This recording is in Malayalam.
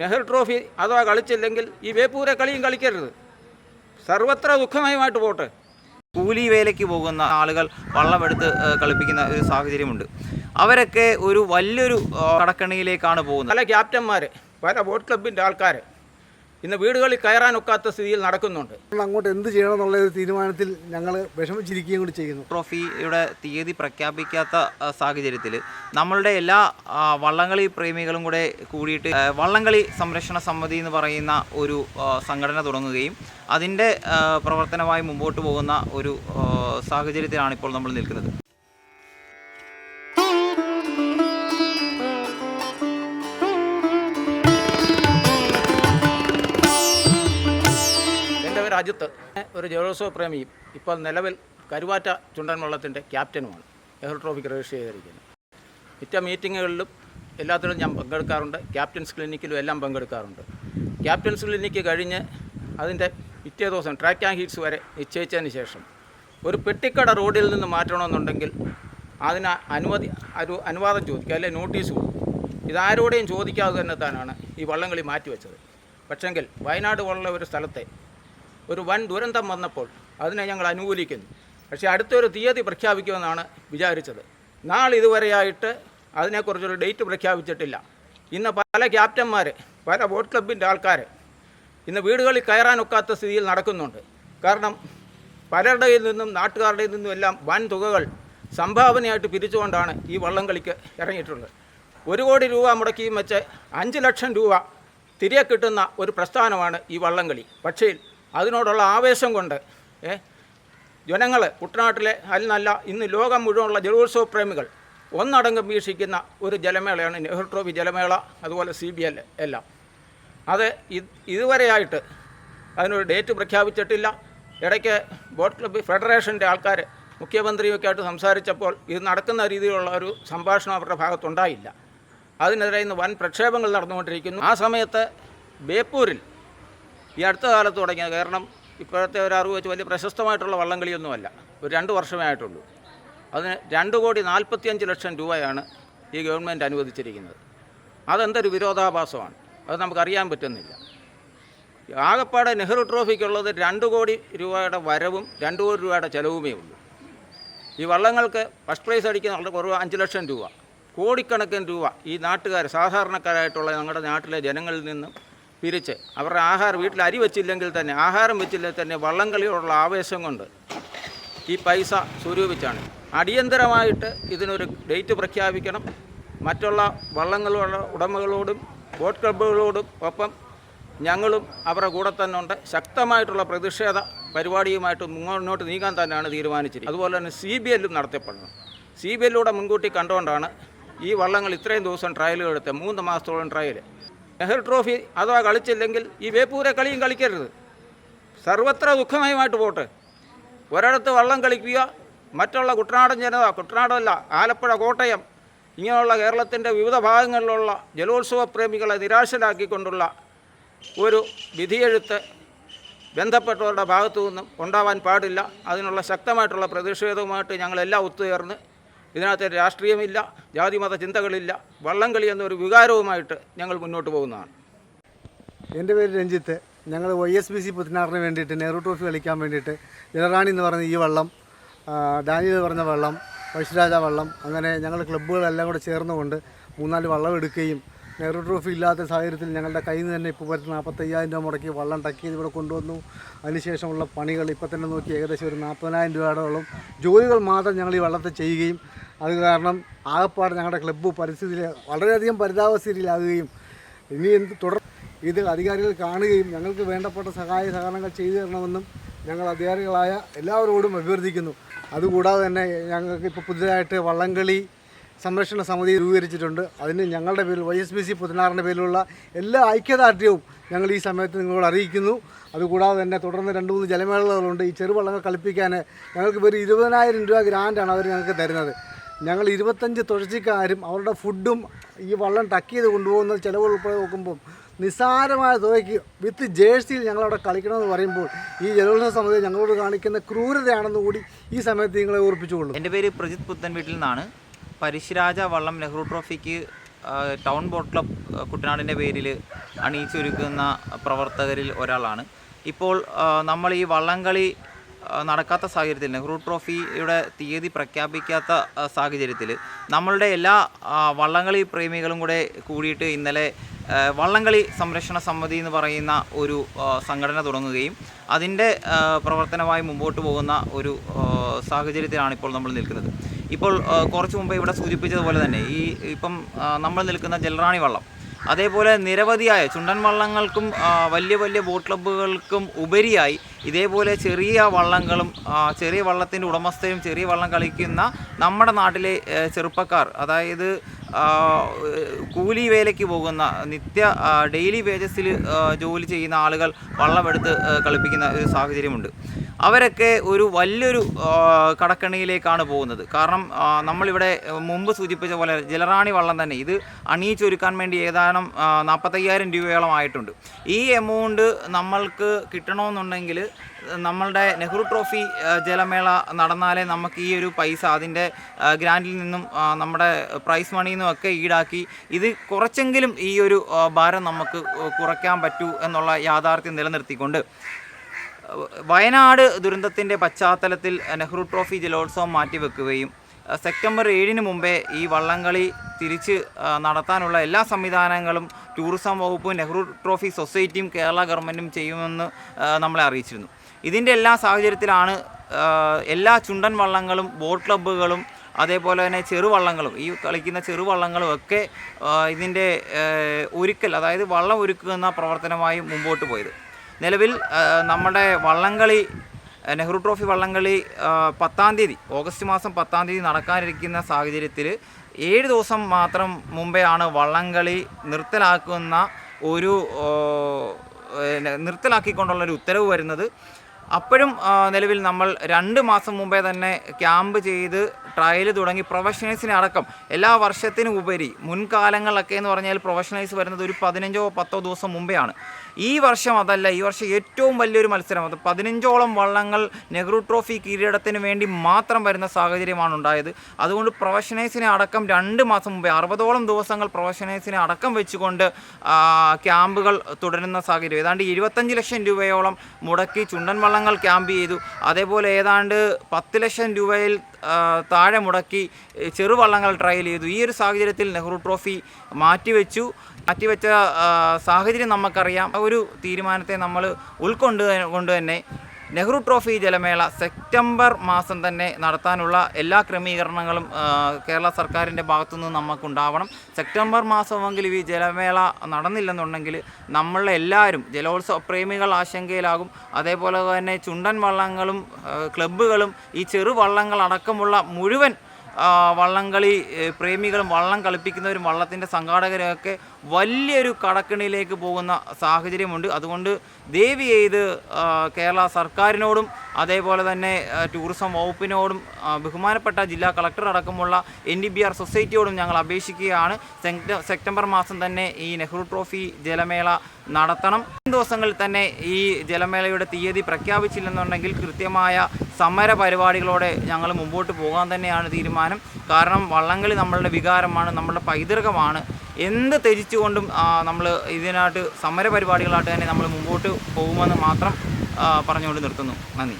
നെഹ്റു ട്രോഫി അഥവാ കളിച്ചില്ലെങ്കിൽ ഈ വേപ്പൂരെ കളിയും കളിക്കരുത്. സർവത്ര ദുഃഖമയമായിട്ട് പോട്ടെ. കൂലി വേലയ്ക്ക് പോകുന്ന ആളുകൾ വള്ളമെടുത്ത് കളിപ്പിക്കുന്ന ഒരു സാഹചര്യമുണ്ട്. അവരൊക്കെ ഒരു വലിയൊരു കടക്കണിയിലേക്കാണ് പോകുന്നത്. പല ക്യാപ്റ്റന്മാർ പല ബോട്ട് ക്ലബിന്റെ ആൾക്കാർ ഇന്ന് വീടുകളിൽ കയറാനൊക്കാത്ത സ്ഥിതിയിൽ നടക്കുന്നുണ്ട്. അങ്ങോട്ട് എന്ത് ചെയ്യണം എന്നുള്ള ഒരു തീരുമാനത്തിൽ ഞങ്ങൾ വിഷമിച്ചിരിക്കുകയും കൂടി ചെയ്യുന്നു. ട്രോഫിയുടെ തീയതി പ്രഖ്യാപിക്കാത്ത സാഹചര്യത്തിൽ നമ്മളുടെ എല്ലാ വള്ളംകളി പ്രേമികളും കൂടെ കൂടിയിട്ട് വള്ളംകളി സംരക്ഷണ സമിതി എന്ന് പറയുന്ന ഒരു സംഘടന തുടങ്ങുകയും അതിന്റെ പ്രവർത്തനമായി മുമ്പോട്ട് പോകുന്ന ഒരു സാഹചര്യത്തിലാണ് ഇപ്പോൾ നമ്മൾ നിൽക്കുന്നത്. അജിത്ത് ഒരു ജലോത്സവ പ്രേമിയും ഇപ്പോൾ നിലവിൽ കരുവാറ്റ ചുണ്ടൻ വള്ളത്തിന്റെ ക്യാപ്റ്റനുമാണ്. നെഹ്റു ട്രോഫിക്ക് രജിസ്റ്റർ ചെയ്തിരിക്കുന്നത് മിറ്റ മീറ്റിങ്ങുകളിലും എല്ലാത്തിലും ഞാൻ പങ്കെടുക്കാറുണ്ട്. ക്യാപ്റ്റൻസ് ക്ലിനിക്കിലും എല്ലാം പങ്കെടുക്കാറുണ്ട്. ക്യാപ്റ്റൻസ് ക്ലിനിക്ക് കഴിഞ്ഞ് അതിന്റെ പിറ്റേ ദിവസം ട്രാക്ക് ആൻഡ് ഹീറ്റ്സ് വരെ നിശ്ചയിച്ചതിന് ശേഷം ഒരു പെട്ടിക്കട റോഡിൽ നിന്ന് മാറ്റണമെന്നുണ്ടെങ്കിൽ അതിന് അനുമതി ഒരു അനുവാദം ചോദിക്കുക അല്ലെങ്കിൽ നോട്ടീസ് കൊടുക്കും ഇതാരോടെയും ചോദിക്കാതെ തന്നെ താനാണ് ഈ വള്ളംകളി മാറ്റിവെച്ചത്. പക്ഷെങ്കിൽ വയനാട് പോലുള്ള ഒരു സ്ഥലത്തെ ഒരു വൻ ദുരന്തം വന്നപ്പോൾ അതിനെ ഞങ്ങൾ അനുകൂലിക്കുന്നു. പക്ഷേ അടുത്തൊരു തീയതി പ്രഖ്യാപിക്കുമെന്നാണ് വിചാരിച്ചത്. നാളെ ഇതുവരെയായിട്ട് അതിനെക്കുറിച്ചൊരു ഡേറ്റ് പ്രഖ്യാപിച്ചിട്ടില്ല. ഇന്ന് പല ക്യാപ്റ്റന്മാർ പല ബോട്ട് ക്ലബിന്റെ ആൾക്കാർ ഇന്ന് വീടുകളിൽ കയറാനൊക്കാത്ത സ്ഥിതിയിൽ നടക്കുന്നുണ്ട്. കാരണം പലരുടെയിൽ നിന്നും നാട്ടുകാരുടെ നിന്നും എല്ലാം വൻ തുകകൾ സംഭാവനയായിട്ട് പിരിച്ചുകൊണ്ടാണ് ഈ വള്ളം കളിക്ക് ഇറങ്ങിയിട്ടുള്ളത്. ഒരു കോടി രൂപ മുടക്കിയും വെച്ച് അഞ്ച് ലക്ഷം രൂപ തിരികെ കിട്ടുന്ന ഒരു പ്രസ്ഥാനമാണ് ഈ വള്ളംകളി. പക്ഷേ അതിനോടുള്ള ആവേശം കൊണ്ട് ജനങ്ങൾ കുട്ടനാട്ടിലെ അല്ലെന്നല്ല ഇന്ന് ലോകം മുഴുവനുള്ള ജലോത്സവ പ്രേമികൾ ഒന്നടങ്കം വീക്ഷിക്കുന്ന ഒരു ജലമേളയാണ് നെഹ്റു ട്രോഫി ജലമേള അതുപോലെ സി ബി എൽ എല്ലാം. അത് ഇതുവരെയായിട്ട് അതിനൊരു ഡേറ്റ് പ്രഖ്യാപിച്ചിട്ടില്ല. ഇടയ്ക്ക് ബോട്ട് ക്ലബ്ബ് ഫെഡറേഷന്റെ ആൾക്കാർ മുഖ്യമന്ത്രിയൊക്കെ ആയിട്ട് സംസാരിച്ചപ്പോൾ ഇത് നടക്കുന്ന രീതിയിലുള്ള ഒരു സംഭാഷണം അവരുടെ ഭാഗത്തുണ്ടായില്ല. അതിനെതിരെ ഇന്ന് വൻ പ്രക്ഷേപങ്ങൾ നടന്നുകൊണ്ടിരിക്കുന്നു. ആ സമയത്ത് ബേപ്പൂരിൽ ഈ അടുത്ത കാലത്ത് തുടങ്ങിയത് കാരണം ഇപ്പോഴത്തെ ഒരു അറിവ് വെച്ച് വലിയ പ്രശസ്തമായിട്ടുള്ള വള്ളംകളിയൊന്നുമല്ല. ഒരു രണ്ട് വർഷമേ ആയിട്ടുള്ളൂ. അതിന് രണ്ട് കോടി നാൽപ്പത്തിയഞ്ച് ലക്ഷം രൂപയാണ് ഈ ഗവൺമെന്റ് അനുവദിച്ചിരിക്കുന്നത്. അതെന്തൊരു വിരോധാഭാസമാണ്. അത് നമുക്കറിയാൻ പറ്റുന്നില്ല. ആകപ്പാടെ നെഹ്റു ട്രോഫിക്കുള്ളത് രണ്ട് കോടി രൂപയുടെ വരവും രണ്ട് കോടി രൂപയുടെ ചിലവുമേ ഉള്ളൂ. ഈ വള്ളങ്ങൾക്ക് ഫസ്റ്റ് പ്രൈസ് അടിക്കുന്ന കുറവ് അഞ്ച് ലക്ഷം രൂപ. കോടിക്കണക്കിന് രൂപ ഈ നാട്ടുകാർ സാധാരണക്കാരായിട്ടുള്ള ഞങ്ങളുടെ നാട്ടിലെ ജനങ്ങളിൽ നിന്നും പിരിച്ച്. അവരുടെ ആഹാരം വീട്ടിൽ അരി വെച്ചില്ലെങ്കിൽ തന്നെ ആഹാരം വെച്ചില്ലെങ്കിൽ തന്നെ വള്ളംകളിയോടുള്ള ആവേശം കൊണ്ട് ഈ പൈസ സ്വരൂപിച്ചാണ്. അടിയന്തരമായിട്ട് ഇതിനൊരു ഡേറ്റ് പ്രഖ്യാപിക്കണം. മറ്റുള്ള വള്ളങ്ങളുടെ ഉടമകളോടും ബോട്ട് ക്ലബ്ബുകളോടും ഒപ്പം ഞങ്ങളും അവരുടെ കൂടെ തന്നെ ഉണ്ട്. ശക്തമായിട്ടുള്ള പ്രതിഷേധ പരിപാടിയുമായിട്ട് മുന്നോട്ട് നീങ്ങാൻ തന്നെയാണ് തീരുമാനിച്ചിരിക്കുന്നത്. അതുപോലെ തന്നെ സി ബി എല്ലും നടത്തപ്പെടണം സി ബി എല്ലിലൂടെ മുൻകൂട്ടി കണ്ടുകൊണ്ടാണ് ഈ വള്ളങ്ങൾ ഇത്രയും ദിവസം ട്രയലുകൾ എടുത്തത് മൂന്ന് മാസത്തോളം ട്രയൽ നെഹ്റു ട്രോഫി അഥവാ കളിച്ചില്ലെങ്കിൽ ഈ വേപ്പൂരെ കളിയും കളിക്കരുത്. സർവത്ര ദുഃഖമയമായിട്ട് പോട്ടെ. ഒരിടത്ത് വള്ളം കളിക്കുക മറ്റുള്ള കുട്ടനാടൻ ജനത കുട്ടനാടല്ല ആലപ്പുഴ കോട്ടയം ഇങ്ങനെയുള്ള കേരളത്തിന്റെ വിവിധ ഭാഗങ്ങളിലുള്ള ജലോത്സവ പ്രേമികളെ നിരാശരാക്കിക്കൊണ്ടുള്ള ഒരു വിധിയെഴുത്ത് ബന്ധപ്പെട്ടവരുടെ ഭാഗത്തു നിന്നും ഉണ്ടാവാൻ പാടില്ല. അതിനുള്ള ശക്തമായിട്ടുള്ള പ്രതിഷേധവുമായിട്ട് ഞങ്ങളെല്ലാം ഒത്തുചേർന്ന് ഇതിനകത്ത് രാഷ്ട്രീയമില്ല ജാതിമത ചിന്തകളില്ല വള്ളംകളി എന്നൊരു വികാരവുമായിട്ട് ഞങ്ങൾ മുന്നോട്ട് പോകുന്നതാണ്. എന്റെ പേര് രഞ്ജിത്ത്. ഞങ്ങൾ വൈ എസ് ബി സി പുത്തനാറിന് വേണ്ടിയിട്ട് നെഹ്റു ട്രോഫി കളിക്കാൻ വേണ്ടിയിട്ട് ജലറാണി എന്ന് പറഞ്ഞ ഈ വള്ളം ഡാനി എന്ന് പറഞ്ഞ വള്ളം പഴശ്ശിരാജ വള്ളം അങ്ങനെ ഞങ്ങൾ ക്ലബ്ബുകളെല്ലാം കൂടെ ചേർന്നുകൊണ്ട് മൂന്നാൽ വള്ളം എടുക്കുകയും നെഹ്റു ട്രോഫി ഇല്ലാത്ത സാഹചര്യത്തിൽ ഞങ്ങളുടെ കയ്യിൽ നിന്ന് തന്നെ ഇപ്പോൾ വരുന്ന നാൽപ്പത്തയ്യായിരം രൂപ മുടക്കി വള്ളം ടക്ക് ചെയ്ത് ഇവിടെ കൊണ്ടുവന്നു. അതിനുശേഷമുള്ള പണികൾ ഇപ്പോൾ തന്നെ നോക്കി ഏകദേശം ഒരു നാൽപ്പതിനായിരം രൂപയോളം ജോലികൾ മാത്രം ഞങ്ങൾ ഈ വള്ളത്തെ ചെയ്യുകയും അത് കാരണം ആകപ്പാട് ഞങ്ങളുടെ ക്ലബ്ബ് പരിസ്ഥിതിയിൽ വളരെയധികം പരിതാപസ്ഥിതിയിലാകുകയും ഇനി എന്ത് തുടർ ഇത് അധികാരികൾ കാണുകയും ഞങ്ങൾക്ക് വേണ്ടപ്പെട്ട സഹായ സഹകരണങ്ങൾ ചെയ്തു തരണമെന്നും ഞങ്ങൾ അധികാരികളായ എല്ലാവരോടും അഭ്യർത്ഥിക്കുന്നു. അതുകൂടാതെ തന്നെ ഞങ്ങൾക്ക് ഇപ്പോൾ പുതിയതായിട്ട് വള്ളംകളി സംരക്ഷണ സമിതി രൂപീകരിച്ചിട്ടുണ്ട്. അതിന് ഞങ്ങളുടെ പേരിൽ വൈ എസ് ബി സി പുതിനാറിന്റെ പേരിലുള്ള എല്ലാ ഐക്യദാർഢ്യവും ഞങ്ങൾ ഈ സമയത്ത് നിങ്ങളോട് അറിയിക്കുന്നു. അതുകൂടാതെ തന്നെ തുടർന്ന് രണ്ട് മൂന്ന് ജലമേളകളുണ്ട്. ഈ ചെറുവള്ളങ്ങൾ കളിപ്പിക്കാൻ ഞങ്ങൾക്ക് വെറും ഇരുപതിനായിരം രൂപ ഗ്രാൻഡാണ് അവർ ഞങ്ങൾക്ക് തരുന്നത്. ഞങ്ങൾ ഇരുപത്തഞ്ച് തുഴച്ചിക്കാരും അവരുടെ ഫുഡും ഈ വള്ളം ടക്ക് ചെയ്ത് കൊണ്ടുപോകുന്ന ചിലവ് ഉൾപ്പെടെ നോക്കുമ്പോൾ നിസ്സാരമായ തുകയ്ക്ക് വിത്ത് ജേഴ്സിയിൽ ഞങ്ങളവിടെ കളിക്കണമെന്ന് പറയുമ്പോൾ ഈ ജലോത്സവ സമയത്ത് ഞങ്ങളോട് കാണിക്കുന്ന ക്രൂരതയാണെന്ന് കൂടി ഈ സമയത്ത് നിങ്ങളെ ഓർപ്പിച്ചുകൊള്ളും എന്റെ പേര് പ്രജിത് പുത്തൻ വീട്ടിൽ നിന്നാണ്. പരിശുരാജ വള്ളം നെഹ്റു ട്രോഫിക്ക് ടൗൺ ബോട്ട് ക്ലബ് കുട്ടനാടിന്റെ പേരിൽ അണിയിച്ചൊരുക്കുന്ന പ്രവർത്തകരിൽ ഒരാളാണ്. ഇപ്പോൾ നമ്മൾ ഈ വള്ളംകളി നടക്കാത്ത സാഹചര്യത്തിൽ നെഹ്റു ട്രോഫിയുടെ തീയതി പ്രഖ്യാപിക്കാത്ത സാഹചര്യത്തിൽ നമ്മളുടെ എല്ലാ വള്ളംകളി പ്രേമികളും കൂടെ കൂടിയിട്ട് ഇന്നലെ വള്ളംകളി സംരക്ഷണ സമിതി എന്ന് പറയുന്ന ഒരു സംഘടന തുടങ്ങുകയും അതിന്റെ പ്രവർത്തനമായി മുമ്പോട്ട് പോകുന്ന ഒരു സാഹചര്യത്തിലാണ് ഇപ്പോൾ നമ്മൾ നിൽക്കുന്നത്. ഇപ്പോൾ കുറച്ച് മുമ്പ് ഇവിടെ സൂചിപ്പിച്ചതുപോലെ തന്നെ ഈ ഇപ്പം നമ്മൾ നിൽക്കുന്ന ജലറാണി വള്ളം. അതേപോലെ നിരവധിയായ ചുണ്ടൻ വള്ളങ്ങൾക്കും വലിയ വലിയ ബോട്ട് ക്ലബ്ബുകൾക്കും ഉപരിയായി ഇതേപോലെ ചെറിയ വള്ളങ്ങളും ചെറിയ വള്ളത്തിന്റെ ഉടമസ്ഥയും ചെറിയ വള്ളം കളിക്കുന്ന നമ്മുടെ നാട്ടിലെ ചെറുപ്പക്കാർ അതായത് കൂലി വേലയ്ക്ക് പോകുന്ന നിത്യ ഡെയിലി വേജസിൽ ജോലി ചെയ്യുന്ന ആളുകൾ വള്ളമെടുത്ത് കളിപ്പിക്കുന്ന ഒരു സാഹചര്യമുണ്ട്. അവരൊക്കെ ഒരു വലിയൊരു കടക്കണിയിലേക്കാണ് പോകുന്നത്. കാരണം നമ്മളിവിടെ മുമ്പ് സൂചിപ്പിച്ച പോലെ ജലറാണി വള്ളം തന്നെ. ഇത് അണിയിച്ചൊരുക്കാൻ വേണ്ടി ഏതാനും നാൽപ്പത്തയ്യായിരം രൂപയോളം ആയിട്ടുണ്ട്. ഈ എമൗണ്ട് നമ്മൾക്ക് കിട്ടണമെന്നുണ്ടെങ്കിൽ നമ്മളുടെ നെഹ്റു ട്രോഫി ജലമേള നടന്നാലേ നമുക്ക് ഈ ഒരു പൈസ അതിന്റെ ഗ്രാൻഡിൽ നിന്നും നമ്മുടെ പ്രൈസ് മണിയിൽ നിന്നും ഒക്കെ ഈടാക്കി. ഇത് കുറച്ചെങ്കിലും ഈ ഒരു ഭാരം നമുക്ക് കുറയ്ക്കാൻ പറ്റൂ എന്നുള്ള യാഥാർത്ഥ്യം നിലനിർത്തിക്കൊണ്ട് വയനാട് ദുരന്തത്തിന്റെ പശ്ചാത്തലത്തിൽ നെഹ്റു ട്രോഫി ജലോത്സവം മാറ്റിവെക്കുകയും സെപ്റ്റംബർ ഏഴിന് മുമ്പേ ഈ വള്ളംകളി തിരിച്ച് നടത്താനുള്ള എല്ലാ സംവിധാനങ്ങളും ടൂറിസം വകുപ്പും നെഹ്റു ട്രോഫി സൊസൈറ്റിയും കേരള ഗവൺമെന്റും ചെയ്യുമെന്ന് നമ്മളെ അറിയിച്ചിരുന്നു. ഇതിന്റെ എല്ലാ സാഹചര്യത്തിലാണ് എല്ലാ ചുണ്ടൻ വള്ളങ്ങളും ബോട്ട് ക്ലബ്ബുകളും അതേപോലെ തന്നെ ചെറുവള്ളങ്ങളും ഈ കളിക്കുന്ന ചെറുവള്ളങ്ങളും ഒക്കെ ഇതിന്റെ ഒരുക്കൽ അതായത് വള്ളം ഒരുക്കുന്ന പ്രവർത്തനമായി മുമ്പോട്ട് പോയത്. നിലവിൽ നമ്മുടെ വള്ളംകളി നെഹ്റു ട്രോഫി വള്ളംകളി പത്താം തീയതി ഓഗസ്റ്റ് മാസം പത്താം തീയതി നടക്കാനിരിക്കുന്ന സാഹചര്യത്തിൽ ഏഴ് ദിവസം മാത്രം മുമ്പേ ആണ് വള്ളംകളി നിർത്തലാക്കുന്ന ഒരു നിർത്തലാക്കിക്കൊണ്ടുള്ള ഒരു ഉത്തരവ് വരുന്നത്. അപ്പോഴും നിലവിൽ നമ്മൾ രണ്ട് മാസം മുമ്പേ തന്നെ ക്യാമ്പ് ചെയ്ത് ട്രയൽ തുടങ്ങി പ്രൊഫഷണൽസിനെ അടക്കം എല്ലാ വർഷത്തിനും ഉപരി മുൻകാലങ്ങളിലൊക്കെ എന്ന് പറഞ്ഞാൽ പ്രൊഫഷണൽസ് വരുന്നത് ഒരു പതിനഞ്ചോ പത്തോ ദിവസം മുമ്പേ ആണ്. ഈ വർഷം അതല്ല ഈ വർഷം ഏറ്റവും വലിയൊരു മത്സരം. അത് പതിനഞ്ചോളം വള്ളങ്ങൾ നെഹ്റു ട്രോഫി കിരീടത്തിന് വേണ്ടി മാത്രം വരുന്ന സാഹചര്യമാണ് ഉണ്ടായത്. അതുകൊണ്ട് പ്രൊഫഷണൽസിനെ അടക്കം രണ്ട് മാസം മുമ്പേ അറുപതോളം ദിവസങ്ങൾ പ്രൊഫഷണൽസിനെ അടക്കം വെച്ചുകൊണ്ട് ക്യാമ്പുകൾ തുടരുന്ന സാഹചര്യം. ഏതാണ്ട് ഇരുപത്തഞ്ച് ലക്ഷം രൂപയോളം മുടക്കി ചുണ്ടൻ വള്ളങ്ങൾ ക്യാമ്പ് ചെയ്തു. അതേപോലെ ഏതാണ്ട് പത്ത് ലക്ഷം രൂപയിൽ താഴെ മുടക്കി ചെറുവള്ളങ്ങൾ ട്രയൽ ചെയ്തു. ഈ ഒരു സാഹചര്യത്തിൽ നെഹ്റു ട്രോഫി മാറ്റിവെച്ചു. മാറ്റിവെച്ച സാഹചര്യം നമുക്കറിയാം. ഒരു തീരുമാനത്തെ നമ്മൾ ഉൾക്കൊണ്ട് കൊണ്ട് തന്നെ നെഹ്റു ട്രോഫി ജലമേള സെപ്റ്റംബർ മാസം തന്നെ നടത്താനുള്ള എല്ലാ ക്രമീകരണങ്ങളും കേരള സർക്കാരിന്റെ ഭാഗത്തുനിന്ന് നമുക്കുണ്ടാവണം. സെപ്റ്റംബർ മാസമെങ്കിലും ഈ ജലമേള നടന്നില്ലെന്നുണ്ടെങ്കിൽ നമ്മളെല്ലാവരും ജലോത്സവ പ്രേമികൾ ആശങ്കയിലാകും. അതേപോലെ തന്നെ ചുണ്ടൻ വള്ളങ്ങളും ക്ലബ്ബുകളും ഈ ചെറുവള്ളങ്ങളടക്കമുള്ള മുഴുവൻ വള്ളംകളി പ്രേമികളും വള്ളം കളിപ്പിക്കുന്നവരും വള്ളത്തിന്റെ സംഘാടകരൊക്കെ വലിയൊരു കടക്കിണിയിലേക്ക് പോകുന്ന സാഹചര്യമുണ്ട്. അതുകൊണ്ട് ദേവി ചെയ്ത് കേരള സർക്കാരിനോടും അതേപോലെ തന്നെ ടൂറിസം വകുപ്പിനോടും ബഹുമാനപ്പെട്ട ജില്ലാ കളക്ടർ അടക്കമുള്ള എൻ ഡി ബി ആർ സൊസൈറ്റിയോടും ഞങ്ങൾ അപേക്ഷിക്കുകയാണ്. സെപ്റ്റ- സെപ്റ്റംബർ മാസം തന്നെ ഈ നെഹ്റു ട്രോഫി ജലമേള നടത്തണം. ദിവസങ്ങളിൽ തന്നെ ഈ ജലമേളയുടെ തീയതി പ്രഖ്യാപിച്ചില്ലെന്നുണ്ടെങ്കിൽ കൃത്യമായ സമര പരിപാടികളോടെ ഞങ്ങൾ മുമ്പോട്ട് പോകാൻ തന്നെയാണ് തീരുമാനം. കാരണം വള്ളംകളി നമ്മളുടെ വികാരമാണ് നമ്മളുടെ പൈതൃകമാണ്. എന്ത് ത്യജിച്ചുകൊണ്ടും നമ്മൾ ഇതിനായിട്ട് സമര പരിപാടികളായിട്ട് തന്നെ നമ്മൾ മുമ്പോട്ട് പോകുമെന്ന് മാത്രം പറഞ്ഞുകൊണ്ട് നിർത്തുന്നു. നന്ദി.